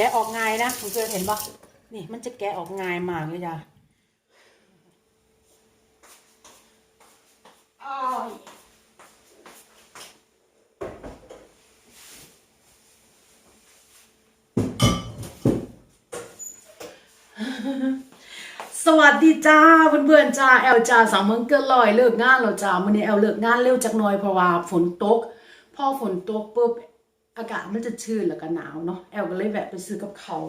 แกะออกง่ายนะคุณเพื่อนเห็นปะนี่มันจะแกะออกง่ายมากเลยจ้ะอ้าสวัสดีจ้าเพื่อนๆจ้าแอลจ้าสาวเมืองเกินลอยเลิกงานแล้วจ้ามื้อนี้แอลเลิกงานเร็วจักหน่อยเพราะว่าฝนตกพอฝนตกปุ๊บ อากาศมันจะชื้นแล้วก็หนาวเนาะแอลก็เลยแวะไปซื้อกับเขาว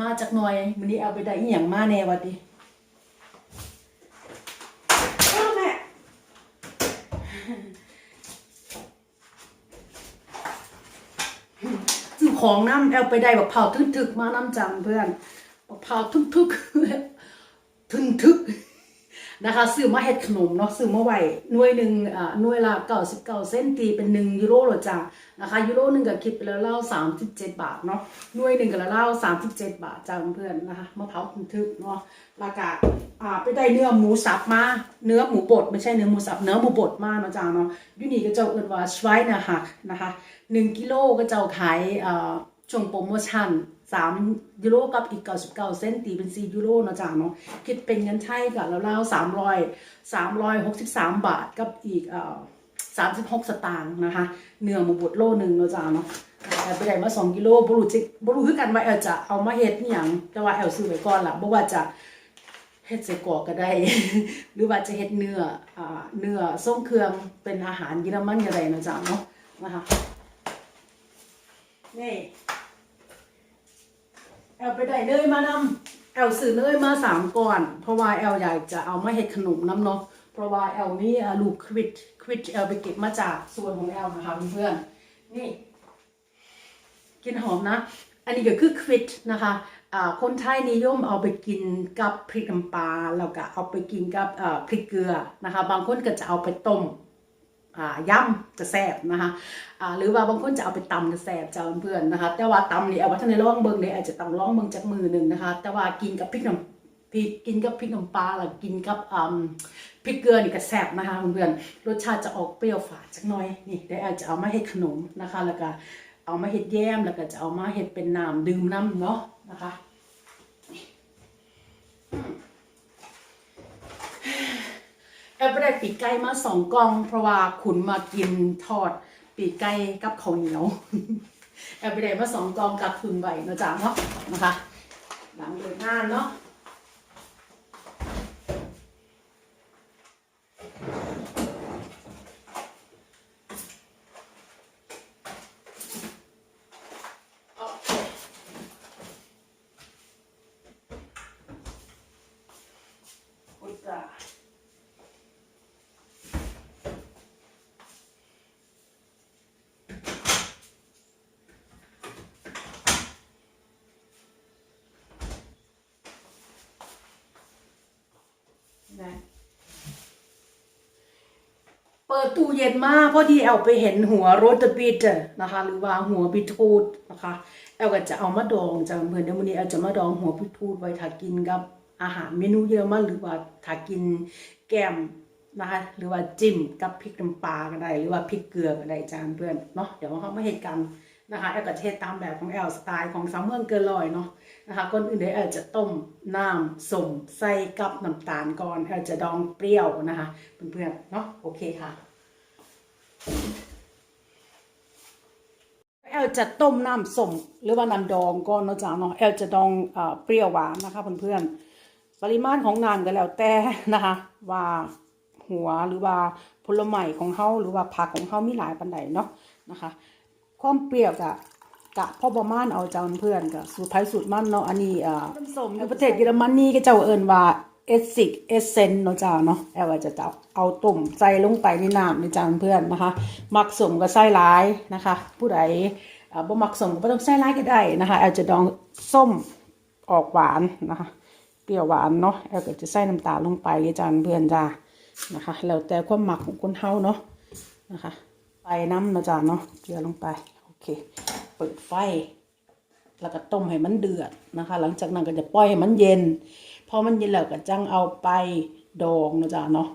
มาจากหน่อยมื้อนี้แอลไปได้อีหยังมาแน่วัดดิอ้าวแม่ซื้อของน้ำแอลไปได้แบบเผาทึกๆมาน้ำจังเพื่อนแบบเผาทึกๆทึนทึก นะคะซื้อมาเฮ็ดขนมเนาะซื้อมาไว้หน่วยหนึ่งอ่าหน่วยละ99เซนตีเป็น1ยูโรหรอจ้านะคะยูโรหนึ่งก็คิดไปแล้วเล่า37บาทเนาะหน่วยหนึ่งก็แล้วเล่า37บาทจ้าเพื่อนนะคะมะพร้าวทึนทึกเนาะแล้วก็อ่าไปได้เนื้อหมูสับมาเนื้อหมูบดไม่ใช่เนื้อหมูสับเนื้อหมูบดมาเนาะจ้าเนาะยูนี่ก็เจ้าเอินว่าชไวน์นะฮักนะคะ1กิโลก็เจ้าขายอ่าช่วงโปรโมชั่น 3ยูโรกับอีก 99 เซนตีเป็น 4 ยูโรเนาะจ้าเนาะคิดเป็นเงินไทยกับแล้วๆ300 363 บาทกับอีกเอ่อ36 สตางค์นะคะเนื้อหมูบดโลหนึ่งเนาะจ้าเนาะแต่ไปได้มา 2 กิโลบ่รู้จิบ่รู้คือกันว่าแอลจะเอามาเฮ็ดอีหยังแต่ว่าแอลซื้อไว้ก่อนล่ะบ่ว่าจะเฮ็ดใส่กรอกก็ได้ หรือว่าจะเฮ็ดเนื้ออ่าเนื้อทรงเครื่องเป็นอาหารเยอรมันก็ได้เนาะจ้าเนาะนะคะนี่ ลไปได้เนยมานำแอลซื้อเนยมาสามก่อน เพราะว่าแอลอยากจะเอามาเฮ็ดขนมน้ำเนาะเพราะว่าแอลมีอ่ลูกควิดควิดแอลไปเก็บมาจากสวนของแอลนะคะเพื่อนๆนี่ กินหอมนะ อันนี้ก็คือควิดนะคะคนไทยนิยมเอาไปกินกับพริกน้ำปลาแล้วก็เอาไปกินกับพริกเกลือนะคะ บางคนก็จะเอาไปต้ม ย่ำกระแซบนะคะหรือว่าบางคนจะเอาไปตำกระแซบจ้าเพื่อนนะคะ แต่ว่าตำนี่เอาไว้ท่านในร่องเบิงเลยอาจจะต้องร่องเบิงจากมือหนึ่งนะคะ แต่ว่ากินกับพริกน้ำพริกกินกับพริกน้ำปลาหรือกินกับพริกเกลือนี่กระแซบนะคะเพื่อนรสชาติจะออกเปรี้ยวฝาดจักหน่อยนี่เดี๋ยวอาจจะเอามาเฮ็ดขนมนะคะ แล้วก็เอามาเฮ็ดแยมแล้วก็จะเอามาเฮ็ดเป็นน้ำดื่มน้ำเนาะนะคะ แอลไปได้ปีกไก่มาสองกล่อง เพราะว่าขุนมากินทอดปีกไก่กับข้าวเหนียว แอลไปได้มาสองกล่องกับคุณไว้เนาะจ๊ะเนาะนะคะหลังเดินงานเนาะโอเคอุยจ้า นะเปิด ตู้เย็นมากพอดีแอลไปเห็นหัวโรตบิทนะคะ หรือว่าหัวบิทูดนะคะแอลก็จะเอามาดองจากเพื่อนเดี๋ยววันนี้แอลจะมาดองหัวบิทูดไว้ถากินกับอาหารเมนูเยอะมากหรือว่าถากินแกมนะคะหรือว่าจิ้มกับพริกน้ำปลาก็ได้หรือว่าพริกเกลือก็ได้จานเพื่อนเนาะเดี๋ยวเขามาเห็นกันนะคะแอลก็จะเทตามแบบของแอลสไตล์ของสาวเมืองเกินลอยเนาะนะคะก่อนอื่นเดี๋ยวแอลจะต้มน้ำส้มใส่กับน้ำตาลก่อนแอลจะดองเปรี้ยวนะคะเพื่อนๆเนาะโอเคค่ะ แอลจะต้มน้ำส้มหรือว่าน้ำดองก่อนเนาะจ๊ะเนาะแอลจะดองเอ่อเปรี้ยวหวานนะคะเพื่อนๆปริมาณของน้ำก็แล้วแต่นะคะ ว่าหัวหรือว่าผลไม้ของเฮาหรือว่าผักของเฮามีหลายปันใดเนาะนะคะ ความเปรี้ยวกะกะพ่อประมาณเอาเจ้าเพื่อนกะสูตรไทยสูตรมันเนาะอันนี้อ่าสมประเทศเยอรมนีก็เจ้าเอิ้นว่า เอสซิกเอสเซนเนาะจ้าเนาะแอลว่าจะเอาเอาต้มใส่ลงไปในน้ำในจานเพื่อนนะคะ มักสมก็ใส่หลายนะคะ ผู้ใดอ่าบ่มักสมก็บ่ต้องใส่หลายก็ได้นะคะแอลจะดองส้มออกหวานนะคะเปรี้ยวหวานเนาะแอลก็จะใส่น้ำตาลลงไปในจานเพื่อนจ้านะคะแล้วแต่ความหมักของคนเฮาเนาะนะคะ ไปน้ำเนาะจ้าเนาะเกลือลงไปโอเค เปิดไฟแล้วก็ต้มให้มันเดือดนะคะ หลังจากนั้นก็จะปล่อยให้มันเย็น พอมันเย็นแล้วก็จังเอาไปดองนะจ้ะเนาะ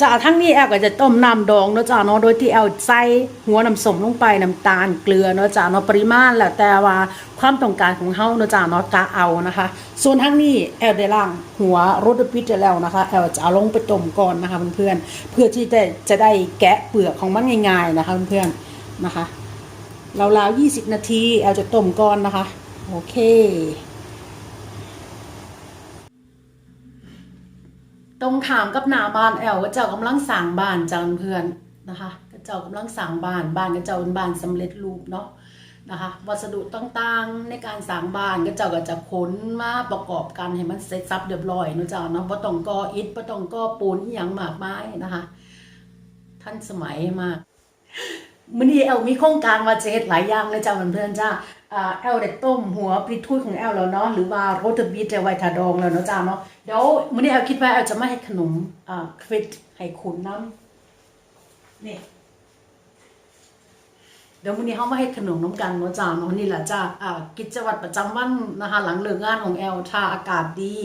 จ้าทั้งนี้แอลก็จะต้มน้ำดองเนาะจ้าเนาะโดยที่แอลใส่หัวน้ำส้มลงไปน้ำตาลเกลือเนาะจ้าเนาะปริมาณแล้วแต่ว่าความต้องการของเฮาเนาะจ้าเนาะกะเอานะคะ ส่วนทั้งนี้แอลได้ล้างหัวรสพิษแล้วนะคะแอลจะเอาลงไปต้มก่อนนะคะเพื่อนๆเพื่อที่จะจะได้แกะเปลือกของมันง่ายๆนะคะเพื่อนๆนะคะราวๆ20 นาทีแอลจะต้มก่อนนะคะ โอเค ตรงขามกับหน้าบ้านแอลก็เจ้ากำลังสั่งบ้านจังเพื่อนนะคะก็เจ้ากำลังสั่งบ้านบ้านก็เจ้าเป็นบ้านสำเร็จรูปเนาะนะคะวัสดุต่างๆในการสร้างบ้านก็เจ้าก็จะขนมาประกอบกันให้มันเสร็จสับเรียบร้อยนะเจ้าเนาะบ่ต้องก่ออิฐบ่ต้องก่อปูนอย่างมากมายนะคะทันสมัยมากมื่อนี้แอลมีโครงการว่าจะเฮ็ดหลายอย่างเลยจ้าเพื่อนๆจ้า แอลได้ต้มหัวปลีทูดของแอลแล้วเนาะหรือว่าโรตบีจะไวทาดองแล้วเนาะจ้าเนาะเดี๋ยวมื่อนี้แอลคิดว่าแอลจะมาให้ขนมอ่าควิดให้คุณน้ำนี่เดี๋ยวมื่อนี้เขามาให้ขนมน้ำกันเนาะจ้าเนาะนี่แหละจ้าอ่ากิจวัตรประจำวันนะคะหลังเลิกงานของแอลถ้าอากาศดี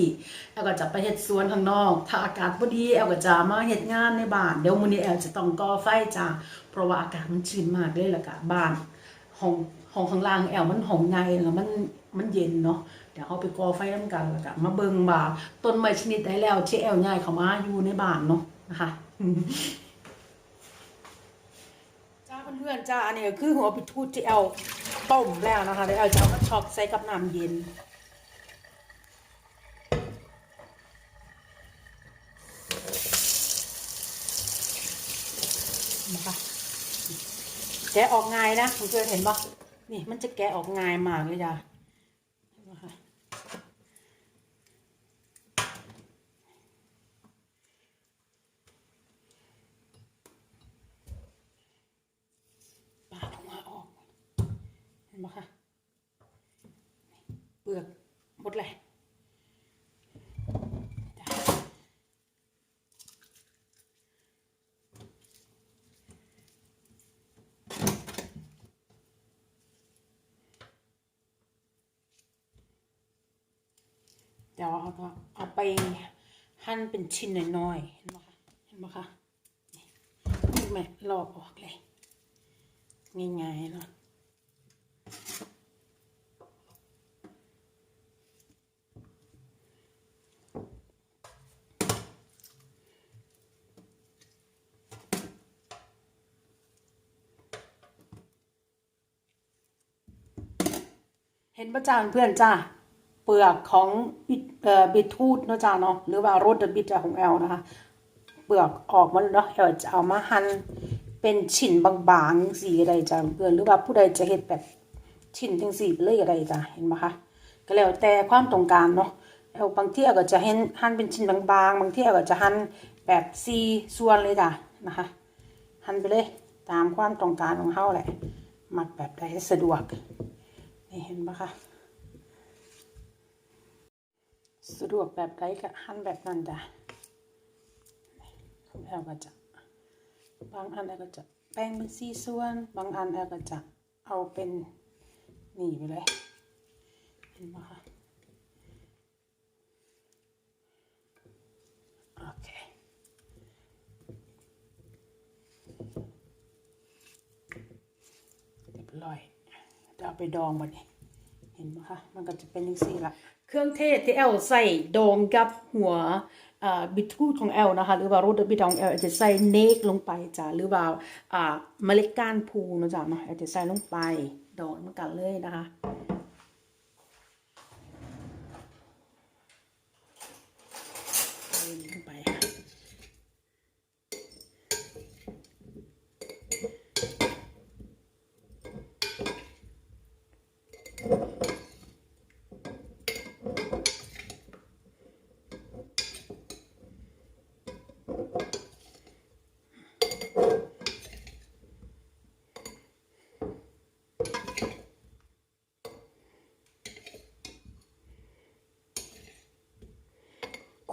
แอลก็จะไปเฮ็ดสวนข้างนอก ถ้าอากาศบ่ดีแอลก็จะมาเฮ็ดงานในบ้านเดี๋ยวมื้อนี้แอลจะต้องก่อไฟจ้าเพราะว่าอากาศมันชื้นมากเลยล่ะกะบ้านห้อง ห้องข้างล่างแอลมันห้องในแล้วมันมันเย็นเนาะเดี๋ยวเอาไปก่อไฟน้ำกันแล้วกะมาเบิงว่าต้นไม้ชนิดใดแล้วที่แอลย้ายเขามาอยู่ในบ้านเนาะนะคะจ้าเพื่อนๆจ้าอันนี้คือหัวปิทูดที่แอลต้มแล้วนะคะเดี๋ยวแอลจะเอามาช็อกใส่กับน้ำเย็นนะคะแกะออกง่ายนะคุณเพื่อนเห็นปะ นี่มันจะแกะออกง่ายมากเลยจ้ะปาดออกมาออก เห็นไหมคะ เปลือกหมดเลย ดี๋ยวเอาก็เอาไปหั่นเป็นชิ้นน้อยๆเห็นไหมคะเห็นไหมคะนี่นี่แม่ลอกออกเลยง่ายๆเนาะเห็นประจานเพื่อนจ้า เปลือกของบิดเอ่อบิทรูทเนาะจ้าเนาะหรือว่าโรดบิทของแอลนะคะ เปลือกออกมาแล้วเนาะแอลจะเอามาหั่นเป็นชิ้นบางๆสีก็ได้จ้าเพื่อนหรือว่าผู้ใดจะเฮ็ดแบบชิ้นจังสีไปเลยก็ได้จ้าเห็นไหมคะก็แล้วแต่ความต้องการเนาะแอลบางที่แอลก็จะเห็นหั่นเป็นชิ้นบางๆบางที่แอลก็จะหั่นแบบซีส่วนเลยจ้านะคะหั่นไปเลยตามความต้องการของเฮาแหละมักแบบใดสะดวกนี่เห็นไหมคะ สะดวกแบบใดก็หั่นแบบนั้นจ้ะแล้วก็จะบางอันแล้วก็จะแบ่งเป็นสี่ส่วน บางอันแล้วก็จะเอาเป็นหนีไปเลยเห็นไหมคะโอเคเรียบร้อยจะเอาไปดองบัดนี้เห็นไหมคะมันก็จะเป็นอย่างสี่ละ เครื่องเทศที่แอลใส่ดองกับหัวบิทูดของแอลนะคะหรือว่ารสบิทองแอลจะใส่เนกลงไปจ้ะหรือว่าเมล็ดก้านพูนะจ๊ะเนาะจะใส่ลงไปดองเหมือนกันเลยนะคะ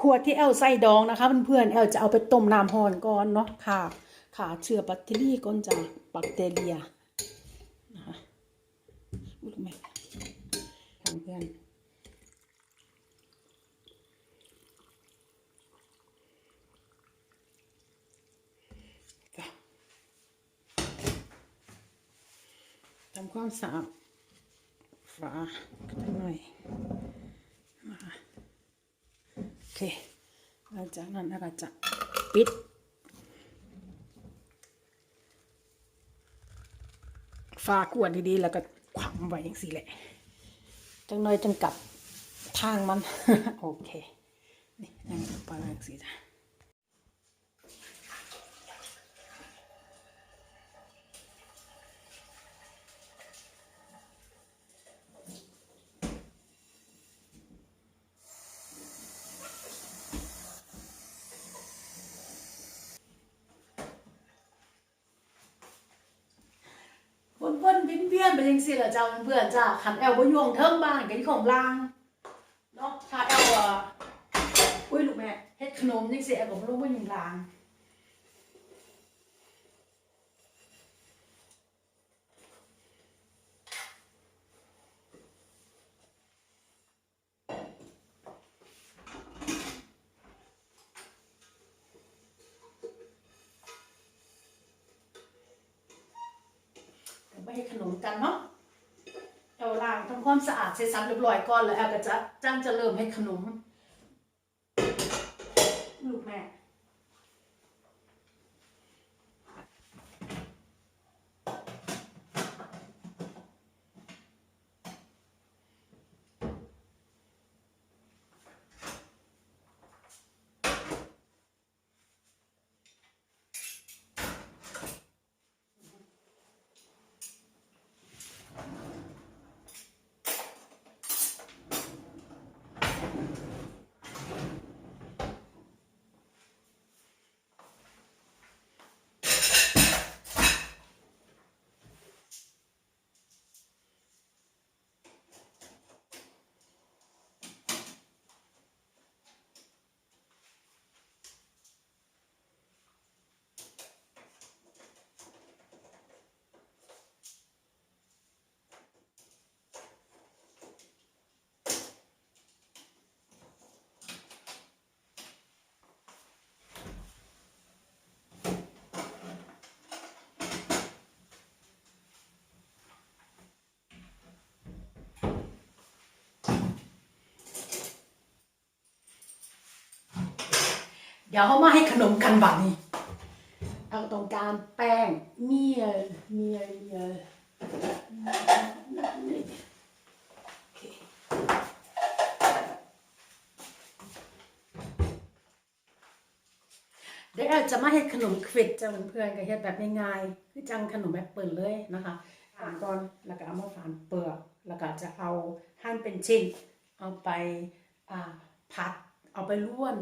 ขวดที่แอลใส่ดองนะคะเพื่อนๆแอลจะเอาไปต้มน้ำห่อนก่อนเนาะค่ะ ค่ะเชื้อแบคทีเรียก่อนจ้ะแบคทีเรียนะคะรู้ไหมทางเพื่อนทำความสะอาดฝาหน่อย เคหลังจากนั้นเราก็จะปิดฝากวดดีๆ แล้วก็ขวางไว้อย่างสี่แหละ จังน้อยจังกลับทางมัน โอเค นี่นั่งไปอย่างสี่จ้ะวนๆเวียนๆไปจั งสี่แหละจ้าเพื่อนจ้าขันแอลบ่ยวงเทิงบ้านกันของล่างเนาะถ้าแอลอะอุ้ยลูกแม่เฮ็ดขนมยังสิแอลก็บ่ลงบ่อยู่ล่าง ก็ไม่ให้ขนมกันเนาะเอาล้างทำความสะอาด เสร็จสับเรียบร้อยก่อนแล้วแอลก็จะจ้างจะเริ่มให้ขนม ลูกแม่ เดี๋ยวเขามาให้ขนมกันบัดนี้เอาต้องการแป้งเมียลเมียลเมียลโอเคเดี๋ยวเราจะมาให้ขนมควิดจ้าเพื่อนๆก็เฮ็ดแบบง่ายๆคือจังขนมแบบเปิดเลยนะคะฝานก่อนแล้วก็เอามาฝานเปลือกแล้วก็จะเอาหั่นเป็นชิ้น เอาไปอ่าผัด เอาไปล้วน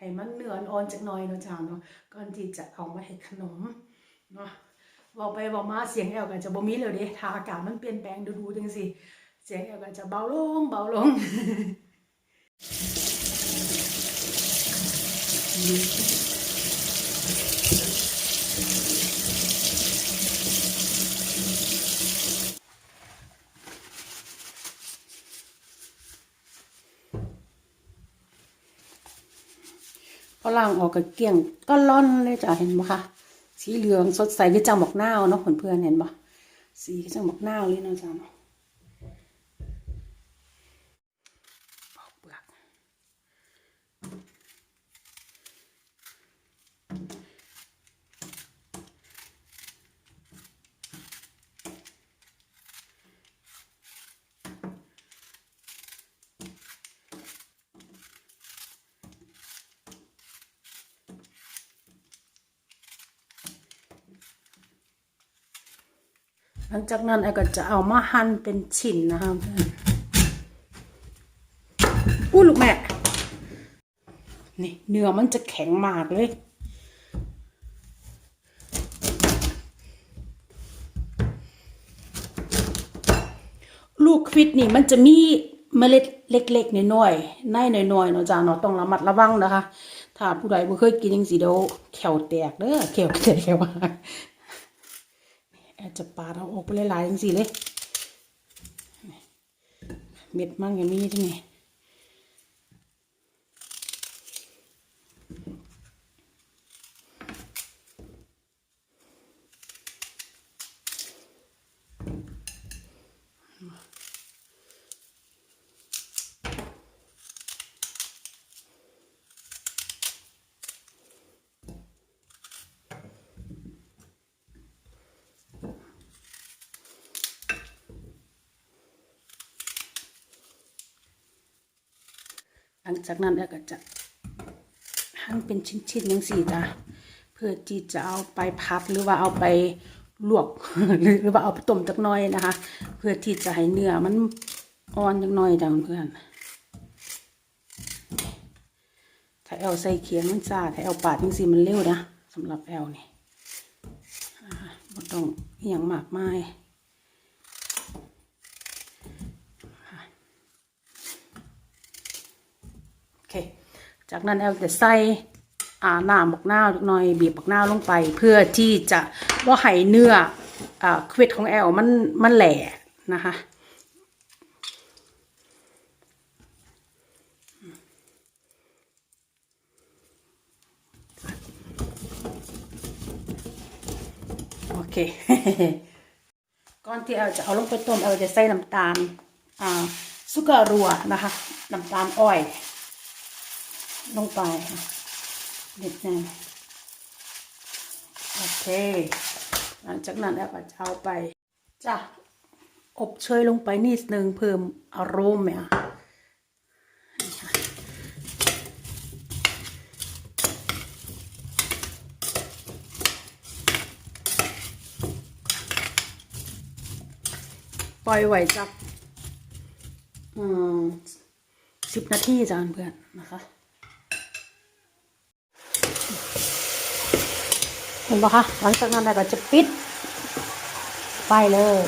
ให้มันเนื้ออ่อนจักหน่อยเนาะจ้าเนาะก่อนที่จะเอามาเห็ดขนมเนาะบอกไปบอกมาเสียงแอลกันจะบ่มีแล้วเด้ทาอากาศมันเปลี่ยนแปลงดูดูจังสิเสียงแอลกันจะเบาลงเบาลง พอล่างออกกับเกลี้ยงก็ล่อนเลยจ้ะเห็นไหมคะสีเหลืองสดใสคือจังหมอกนาวเนาะเพื่อนเห็นปะสีคือจังหมอกนาวเลยเนาะจ้ะเนาะ หลังจากนั้นไอ้ก็จะเอามาหั่นเป็นชิ้นนะคะเพื่อนอู้ลูกแม่นี่เนื้อมันจะแข็งมากเลยลูกควิดนี่มันจะมีเมล็ดเล็กๆน้อยๆในน้อยๆเนาะจ้าเนาะต้องระมัดระวังนะคะ ถ้าผู้ใดบ่เคยกินจังซี่เดี๋ยวแขวแตกเด้อแขวแตกว่า อาจจะปาดเอาออกไปหลายๆจังสี่เลย เม็ดมันก็มีที่นี่ไหม จากนั้นแล้วก็จะหั่นเป็นชิ้นๆยังสี่จ้ะเพื่อที่จะเอาไปพัดหรือว่าเอาไปลวกหรือว่าเอาไปต้มจักหน้อยนะคะ เพื่อที่จะให้เนื้อมันอ่อนจักน้อยจ้ะเพื่อนถ้าแอลใส่เคียงมันซ่าถ้าแอลปาดจังสี่มันเร็วนะสำหรับแอลนี่อ่าบ่ต้องอย่างมากมาย โอเค จากนั้นแอลจะใส่อ่าน้ำบักนาวจักหน่อยบีบบักนาวลงไป เพื่อที่จะว่าให้เนื้ออ่าควิดของแอลมันมันแหล่นะคะโอเคก่อนที่แอลจะเอาลงไปต้มแอลจะใส่น้ำตาลอ่าสุการัวนะคะน้ำตาลอ้อย ลงไปนิดนึงโอเค หลังจากนั้นแอลก็จะเอาไปจะอบเชยลงไปนิดนึงเพิ่มอารมณ์เนี่ยปล่อยไว้จักอืมสิบนาทีจ้าเพื่อนนะคะ ห็นปะคะหลังจากนั้นเราก็จะปิดไฟเลย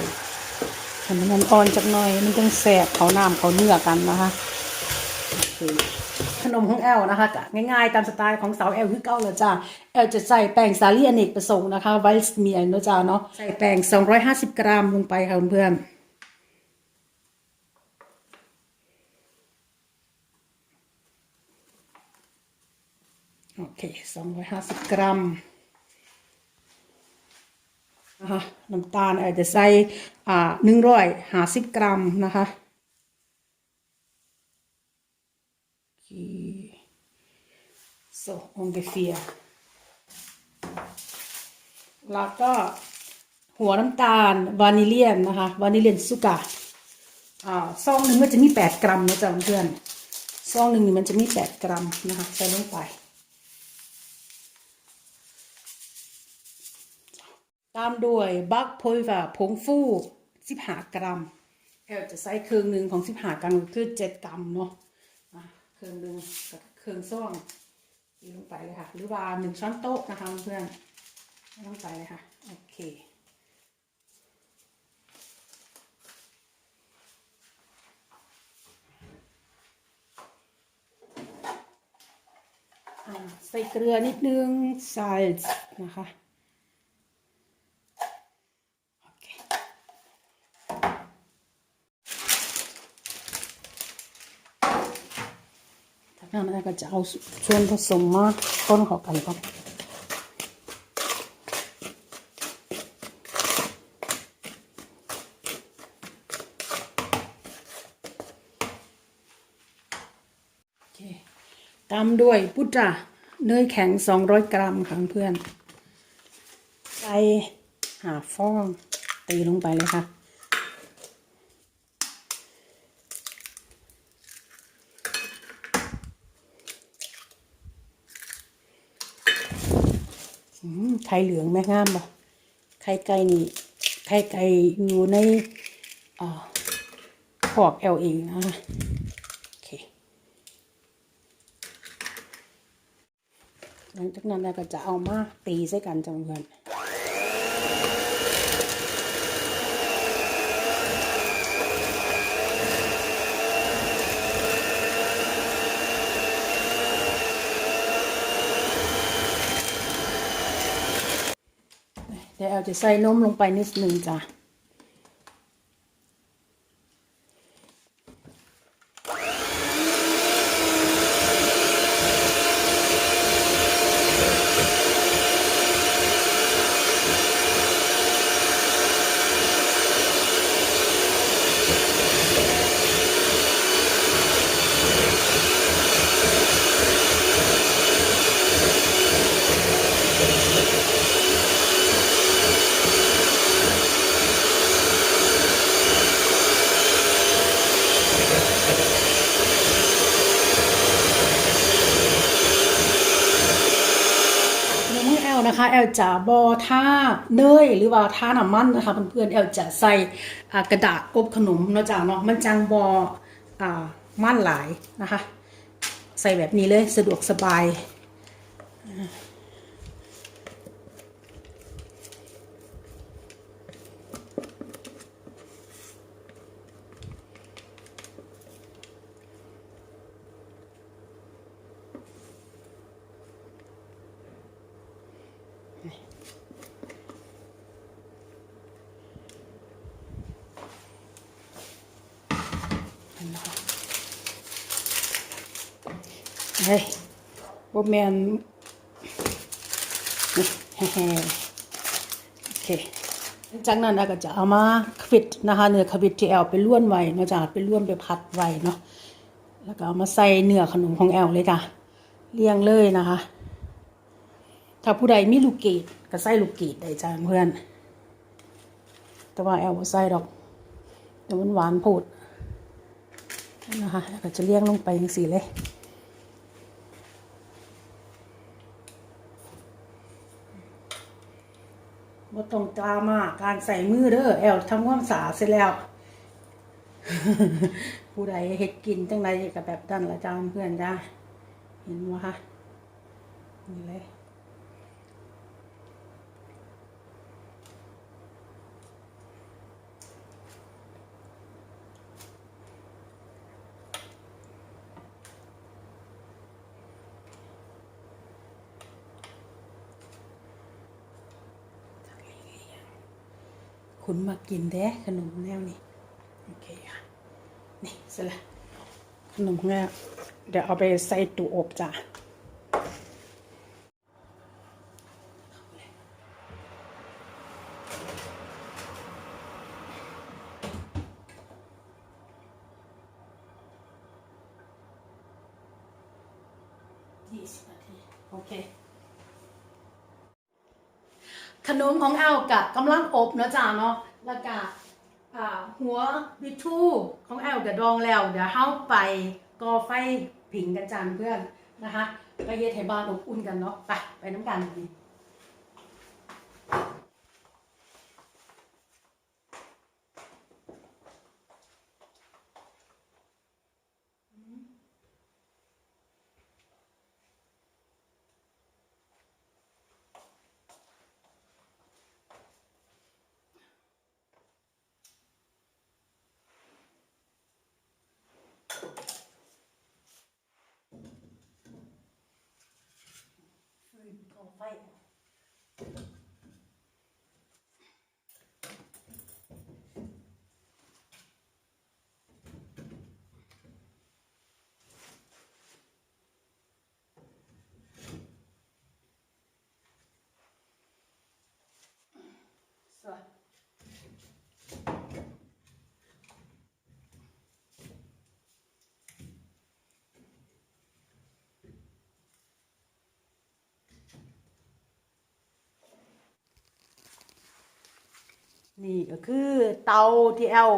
เห็นมันอ่อนจากหน่อยมันจึงแสบเขาน้ำเขาเนื้อกันนะคะขนมของแอลนะคะง่ายๆตามสไตล์ของสาวแอลคือเก้าเลยจ้าแอลจะใส่แป้งสาลี่อเนกประสงค์นะคะไวส์เมียนนะจ้าเนาะใส่แป้ง 250 กรัมลงไปค่ะเพื่อนโอเค 250 กรัม นะคะน้ำตาลอาจจะใส่อ่าหนึ่งร้อยห้าสิบกรัมนะคะ so ungefähr แล้วก็หัวน้ำตาลวานิเลียนนะคะวานิเลียนสุกาอ่าซองหนึ่งมันจะมีแปดกรัมนะจ๊ะเพื่อนซองหนึ่งนี่มันจะมีแปดกรัมนะคะใส่ลงไป ตามด้วยบักโพยว่าผงฟูสิบหากรัมแอลจะใส่เครื่องหนึ่งของสิบหากรัมคือเจ็ดกรัมเนาะเครื่องหนึ่งกับเครื่องซ่องนี่ลงไปเลยค่ะ หรือว่าหนึ่งช้อนโต๊ะนะคะเพื่อนลงไปเลยค่ะ โอเคใส่เกลือนิดนึง salt นะคะ โอเค จากนั้นก็จะเอาส่วนผสมมาคนเข้ากันก่อนโอเคตามด้วยพุตราเนยแข็ง 200 กรัมค่ะเพื่อน ใส่หาฟอง ตีลงไปเลยค่ะ ไข่เหลืองแม่งามบ่ไข่ไก่นี่ไข่ไก่อยู่ในอ่าขอกเอลเองนะคะโอเคหลังจากนั้นเราก็จะเอามาตีใส่กันจังเพื่อนเดี๋ยวเรา จะใส่นมลงไปนิดนึงจ้ะ โนะคะ แอลจะบอท่าเนยหรือว่าท่าน้ำมันนะคะเพื่อนๆแอลจะใส่กระดาษอบขนมเนาะจ้าเนาะมันจังบอมันหลายนะคะ ใส่แบบนี้เลยสะดวกสบาย เฮ้ยบ่แมนนี่แฮ่ๆโอเคจากนั้นเราก็จะเอามาควิดนะคะเนื้อควิดที่แอลไปล้วนไว้นาะจ้ะไปล้วนไปพัดไว้เนาะแล้วก็เอามาใส่เนื้อขนมของแอลเลยจ้ะเรียงเลยนะคะ ถ้าผู้ใดมีลูกเกดก็ใส่ลูกเกดได้จ้ะเพื่อน แต่ว่าแอลบ่ใส่ดอก แต่มันหวานโพดนะคะแล้วก็จะเรียงลงไปอย่างสี่เลยบ่ต้องตามากการใส่มือเด้อแอลทำความสะอาดเสร็จแล้ว ผู้ใดเฮ็ดกินจังไดก็แบบนั้นละจ้าเพื่อนจ้าเห็นบ่คะนี่เลย คุณมากินแด้ขนมแนวนี้โอเคค่ะนี่เสร็จแล้วขนมของแม่เดี๋ยวเอาไปใส่ตู้อบจ้ะยี่สิบนาที โอเค ของแอลกับกำลังอบเนาะจ้าเนาะแล้วก็หัวบิทูของแอลกะดองแล้ว เดี๋ยวเฮาไปก่อไฟผิงกันจานเพื่อนนะคะไปเย็ดให้บ้านอบอุ่นกันเนาะไปไปน้ำกันนี่ นี่ก็คือเตาที่แอล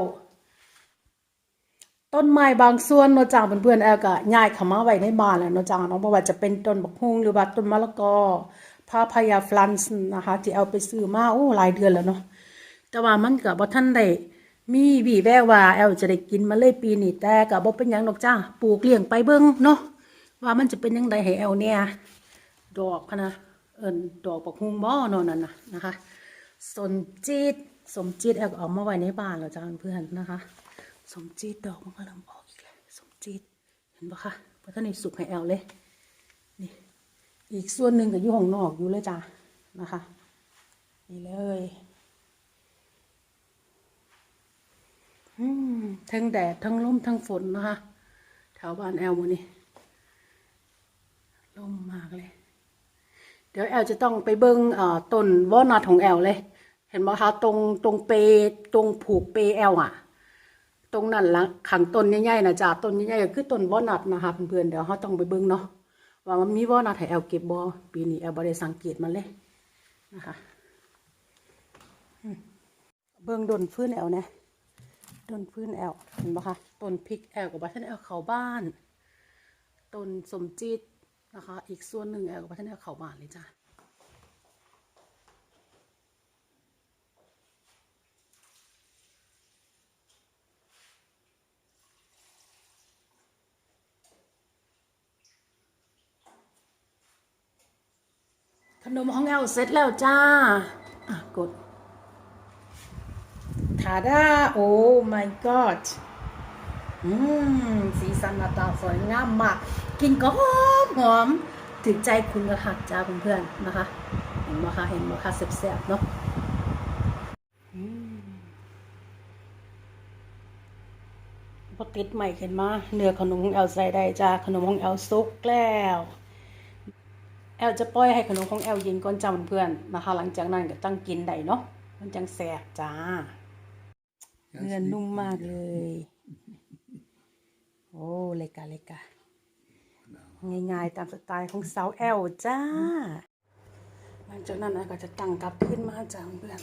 ต้นไม้บางส่วนเนาะจ้าเพื่อนๆแอลก็ย้ายเข้ามาไว้ในบ้านแล้วเนาะจ้าเนาะบ่ว่าจะเป็นต้นบักฮุงหรือว่าต้นมะละกอพาพยาฟลันส์นะคะที่เอาไปซื้อมาโอ้หลายเดือนแล้วเนาะแต่ว่ามันก็บ่ทันได้มีวีแววว่าแอลจะได้กินมาเลยปีนี้แต่ก็บ่เป็นหยังดอกจ้าปลูกเลี้ยงไปเบิ่งเนาะว่ามันจะเป็นจังไดให้แอลเนี่ยดอกพะนะเอิ้นดอกบักฮุงบ่เนาะนั่นน่ะนะคะสนจีด สมจีดแอลก็เอามาไว้ในบ้านแล้วจ้าเพื่อนๆนะคะ สมจีดดอกมันก็เริ่มออกอีกแล้วสมจีดเห็นปะคะเพราะท่านนี่สุกให้แอลเลยนี่อีกส่วนหนึ่งก็อยู่ห้องนอกอยู่เลยจ้านะคะนี่เลยทั้งแดดทั้งลมทั้งฝนนะคะแถวบ้านแอลวันนี้ลมมากเลย เดี๋ยวแอลจะต้องไปเบิ้งต้นวอนัทของแอลเลย ห็นไหมคะตรงตรงเปตรงผูกเปแอลอะ ตรงนั้นละขังต้นใหญ่ๆนะจ้าต้นใหญ่ๆก็คือต้นวอนัทนะคะเพื่อนๆเดี๋ยวเขาต้องไปเบิ่งเนาะว่ามันมีวอนัทให้แอลเก็บบ่ปีนี้แอลบ่ได้สังเกตมันเลยนะคะเบิ่งดนพื้นแอลนี่ยดนพื้นแอลเห็นปะคะต้นพริกแอลกับบัทันแอลเขาบ้านต้นสมจิตนะคะ อีกส่วนหนึ่งแอลกับบัทันแอลเขาบ้านเลยจ้า ขนมของแอลเสร็จแล้วจ้า อะกดทาดาโอ้ my god อืม สีสันหน้าตาสวยงามมาก กินก็หอมหอมถึงใจคุณกระหักจ้าเพื่อนๆนะคะ เห็นไหมคะเห็นไหมคะแซ่บๆเนาะอืมพอติดใหม่ขึ้นมาเนื้อขนมของแอลใส่ได้จ้าขนมของแอลสุกแล้ว แอลจะปล่อยให้ขนมของแอลเย็นก่อนจ้าเพื่อนๆนะคะ หลังจากนั้นก็ตั้งกินได้เนาะมันจังแสบจ้าเนื้อนุ่มมากเลย โอ้เลกาเลกาง่ายๆตามสไตล์ของสาวแอลจ้า หลังจากนั้นก็จะตั้งกลับขึ้นมาจ้าเพื่อน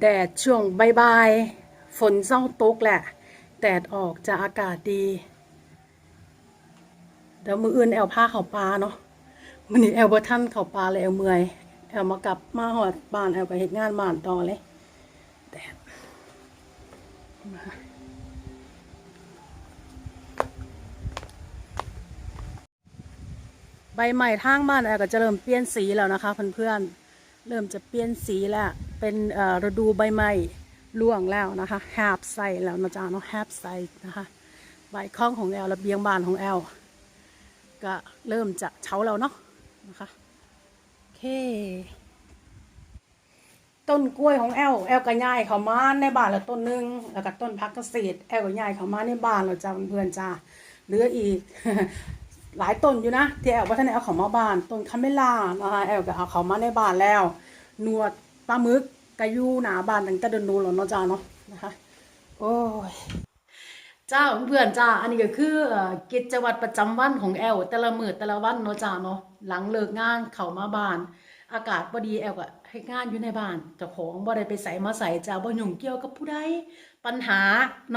แดดช่วงบ่ายๆฝนเศร้าตกแหละ แดดออกจะอากาศดี เดี๋ยวมืออื่นแอลพาเขาปลาเนาะมันนี้แอลบ่ท่านเขาปลาเลยแอลเมื่อยแอลมากลับมาหอดบ้านแอลไปเฮ็ดงานบ้านต่อเลยแดดใบใหม่ทางบ้านแอลก็จะเริ่มเปลี่ยนสีแล้วนะคะเพื่อนๆเริ่มจะเปลี่ยนสีแล้ว เป็นเอ่อฤดูใบไม้ร่วงแล้วนะคะแฮบใส่แล้วนะจ๊ะเนาะแฮบใส่นะคะใบข้องของแอลระเบียงบ้านของแอล ก็เริ่มจะเช้าแล้วเนาะนะคะโอเค ต้นกล้วยของแอลแอลก็ย้ายเขามาในบ้านแล้วต้นหนึงแล้วก็ต้นพักเกษตรแอลก็ย้ายเขามาในบ้านเราจ้าเพื่อนจ้าเหลืออีกหลายต้นอยู่นะที่แอลว่าท่านได้เอาเขามาบ้านต้นคาเมล่านะคะแอลก็เอาเขามาในบ้านแล้วนวดปลาหมึกกระยูหนาบ้านตั้งแต่เดินดูแล้วเนาะจ้าเนาะนะคะ โอ้ย จ้าเพื่อนๆจ้าอันนี้ก็คือกิจวัตรประจำวันของแอลแต่ละมือแต่ละวันเนาะจ้าเนาะหลังเลิกงานเข้ามาบ้าน อากาศบ่ดีแอลก็เฮ็ดงานอยู่ในบ้านเจ้าของบ่ได้ไปไสมาไสจ้าบ่ยุ่งเกี่ยวกับผู้ใดปัญหา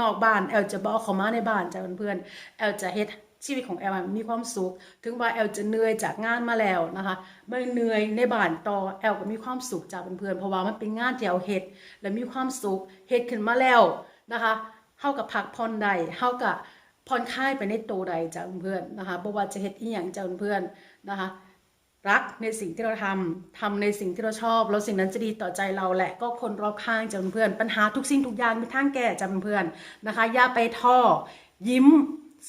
นอกบ้านแอลจะบ่เอเข้ามาในบ้านจ้าเพื่อนๆแอลจะเฮ็ดชีวิตของแอลมีความสุข ถึงว่าแอลจะเหนื่อยจากงานมาแล้วนะคะไม่เหนื่อยในบ้านต่อแอลก็มีความสุขจ้าเพื่อนๆเพราะว่ามันเป็นงานที่แอลเฮ็ดและมีความสุขเฮ็ดขึ้นมาแล้วนะคะ เฮากับพักผ่อนใดเฮากับผ่อนคลายไปในตัวใดจ้าเพื่อนนะคะบ่ว่าจะเฮ็ดอีหยังจ้าเพื่อนนะคะรักในสิ่งที่เราทำทำในสิ่งที่เราชอบ แล้วสิ่งนั้นจะดีต่อใจเราแหละก็คนรอบข้างจ้าเพื่อนปัญหาทุกสิ่งทุกอย่างมีทางแก้จ้าเพื่อนนะคะอย่าไปท้อยิ้ม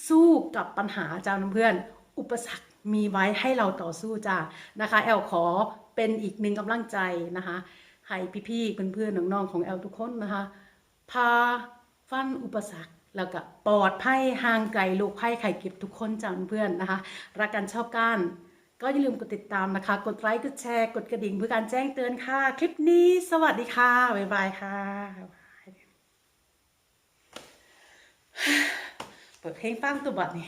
สู้กับปัญหาจ้าเพื่อน อุปสรรคมีไว้ให้เราต่อสู้จ้านะคะแอลขอเป็นอีกหนึ่งกำลังใจนะคะให้พี่ๆเพื่อนๆน้องๆของแอลทุกคนนะคะพา ฟันอุปสรรคแล้วก็ปลอดภัยห่างไกลโรคภัยไข้เก็บทุกคนจ้าเพื่อนๆนะคะ รักกันชอบกันก็อย่าลืมกดติดตามนะคะ กดไลค์ กดแชร์ กดกระดิ่งเพื่อการแจ้งเตือนค่ะ คลิปนี้สวัสดีค่ะ บ๊ายบายค่ะ เปิดเพลงฟังตัวบัดนี่